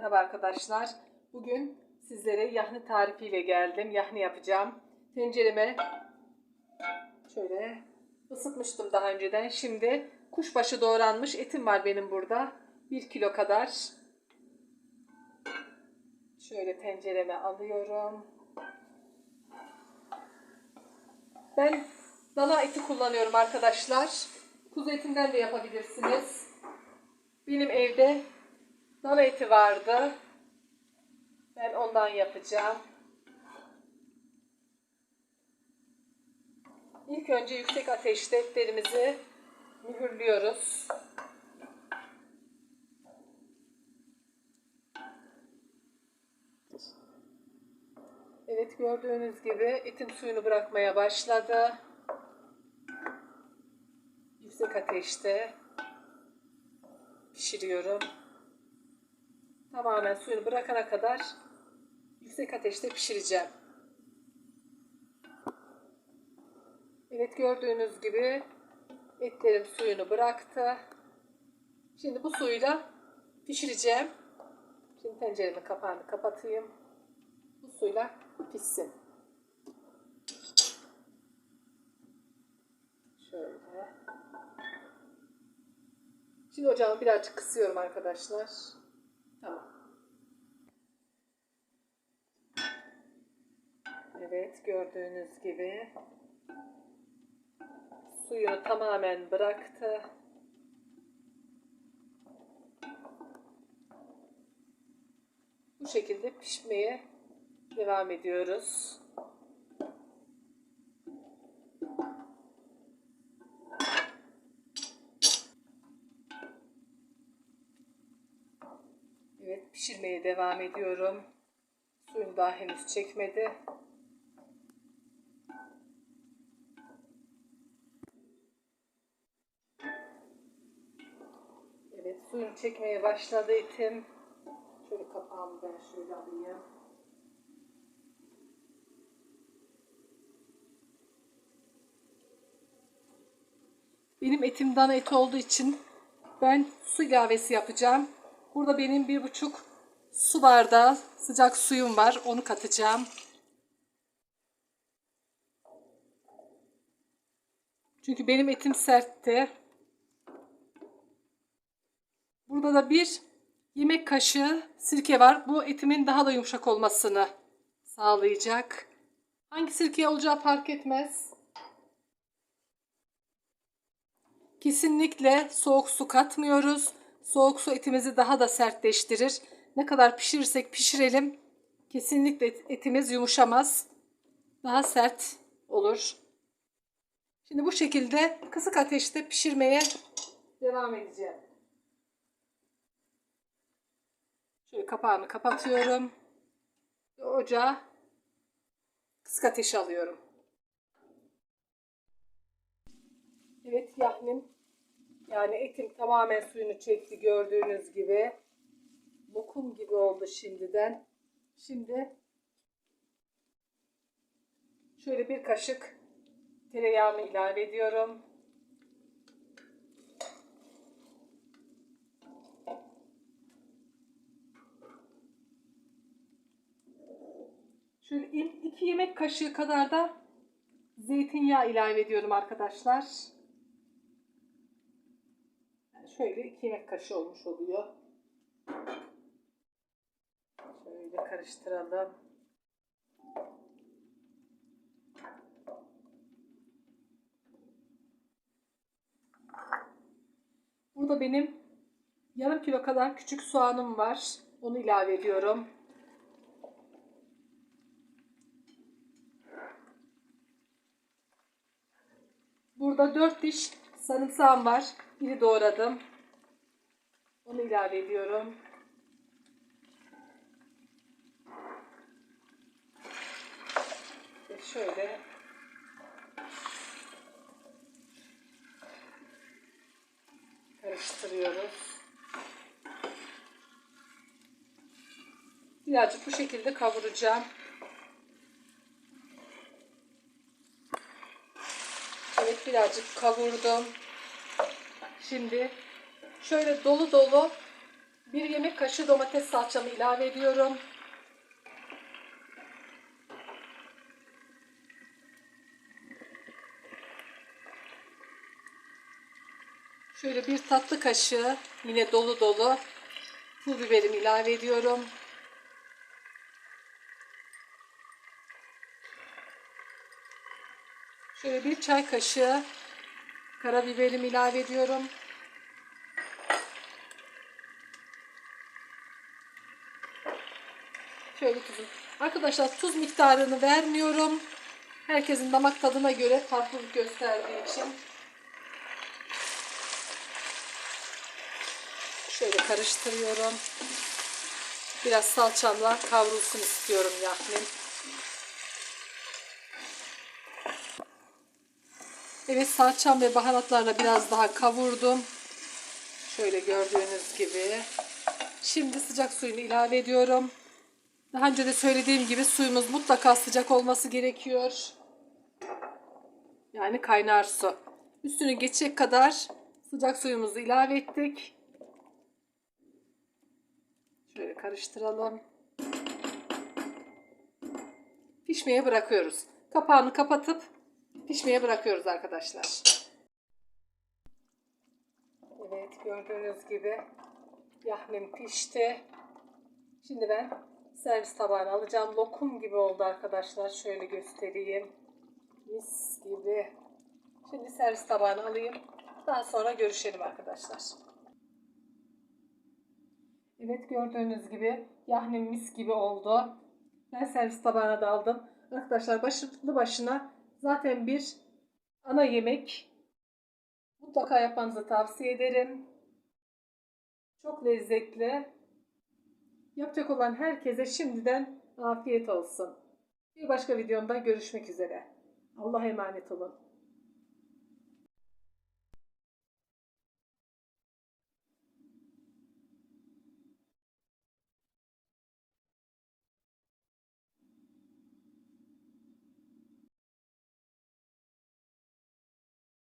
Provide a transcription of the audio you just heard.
Merhaba arkadaşlar. Bugün sizlere yahni tarifiyle geldim. Yahni yapacağım. Tencereme şöyle ısıtmıştım daha önceden. Şimdi kuşbaşı doğranmış etim var benim burada. 1 kilo kadar. Şöyle tencereme alıyorum. Ben dana eti kullanıyorum arkadaşlar. Kuzu etinden de yapabilirsiniz. Benim evde dana eti vardı. Ben ondan yapacağım. İlk önce yüksek ateşte etlerimizi mühürlüyoruz. Evet gördüğünüz gibi etim suyunu bırakmaya başladı. Yüksek ateşte pişiriyorum. Tamamen suyunu bırakana kadar yüksek ateşte pişireceğim. Evet gördüğünüz gibi etlerim suyunu bıraktı. Şimdi bu suyla pişireceğim. Şimdi tenceremin kapağını kapatayım. Bu suyla pişsin. Şöyle. Şimdi ocağımı birazcık kısıyorum arkadaşlar. Evet gördüğünüz gibi suyunu tamamen bıraktı. Bu şekilde pişmeye devam ediyoruz. Evet pişirmeye devam ediyorum. Suyunu daha henüz çekmedi. Suyunu çekmeye başladı etim. Şöyle kapağımı ben şöyle alayım. Benim etim dana eti olduğu için ben su ilavesi yapacağım. Burada benim bir buçuk su bardağı sıcak suyum var. Onu katacağım. Çünkü benim etim sertti. Burada da bir yemek kaşığı sirke var. Bu etimin daha da yumuşak olmasını sağlayacak. Hangi sirke olacağı fark etmez. Kesinlikle soğuk su katmıyoruz. Soğuk su etimizi daha da sertleştirir. Ne kadar pişirirsek pişirelim kesinlikle etimiz yumuşamaz. Daha sert olur. Şimdi bu şekilde kısık ateşte pişirmeye devam edeceğim. Şöyle kapağını kapatıyorum. Ve Ocağa kısık ateşe alıyorum. Evet yahnim yani etim tamamen suyunu çekti gördüğünüz gibi. Lokum gibi oldu şimdiden. Şimdi şöyle bir kaşık tereyağını ilave ediyorum. Şöyle iki yemek kaşığı kadar da zeytinyağı ilave ediyorum arkadaşlar. Şöyle iki yemek kaşığı olmuş oluyor. Şöyle karıştıralım. Burada benim yarım kilo kadar küçük soğanım var. Onu ilave ediyorum. Burada 4 diş sarımsağım var. Biri doğradım. Onu ilave ediyorum. Ve şöyle karıştırıyoruz. Birazcık bu şekilde kavuracağım. Evet birazcık kavurdum. Şimdi şöyle dolu dolu Bir yemek kaşığı domates salçamı ilave ediyorum. Şöyle bir tatlı kaşığı yine dolu dolu pul biberimi ilave ediyorum. Şöyle bir çay kaşığı karabiberimi ilave ediyorum. Şöyle tuzum. Arkadaşlar tuz miktarını vermiyorum. Herkesin damak tadına göre farklılık gösterdiği için. Şöyle karıştırıyorum. Biraz salçamla kavrulsun istiyorum yahnim. Evet salçam ve baharatlarla biraz daha kavurdum. Şöyle gördüğünüz gibi. Şimdi sıcak suyunu ilave ediyorum. Daha önce de söylediğim gibi suyumuz mutlaka sıcak olması gerekiyor. Yani kaynar su. Üstünü geçecek kadar sıcak suyumuzu ilave ettik. Şöyle karıştıralım. Pişmeye bırakıyoruz. Kapağını kapatıp pişmeye bırakıyoruz arkadaşlar. Evet gördüğünüz gibi yahnim pişti. Şimdi ben servis tabağına alacağım. Lokum gibi oldu arkadaşlar. Şöyle göstereyim. Mis gibi. Şimdi servis tabağına alayım. Daha sonra görüşelim arkadaşlar. Evet gördüğünüz gibi yahnim mis gibi oldu. Ben servis tabağına da aldım. Arkadaşlar başlı başına zaten bir ana yemek. Mutlaka yapmanızı tavsiye ederim. Çok lezzetli. Yapacak olan herkese şimdiden afiyet olsun. Bir başka videomda görüşmek üzere. Allah'a emanet olun.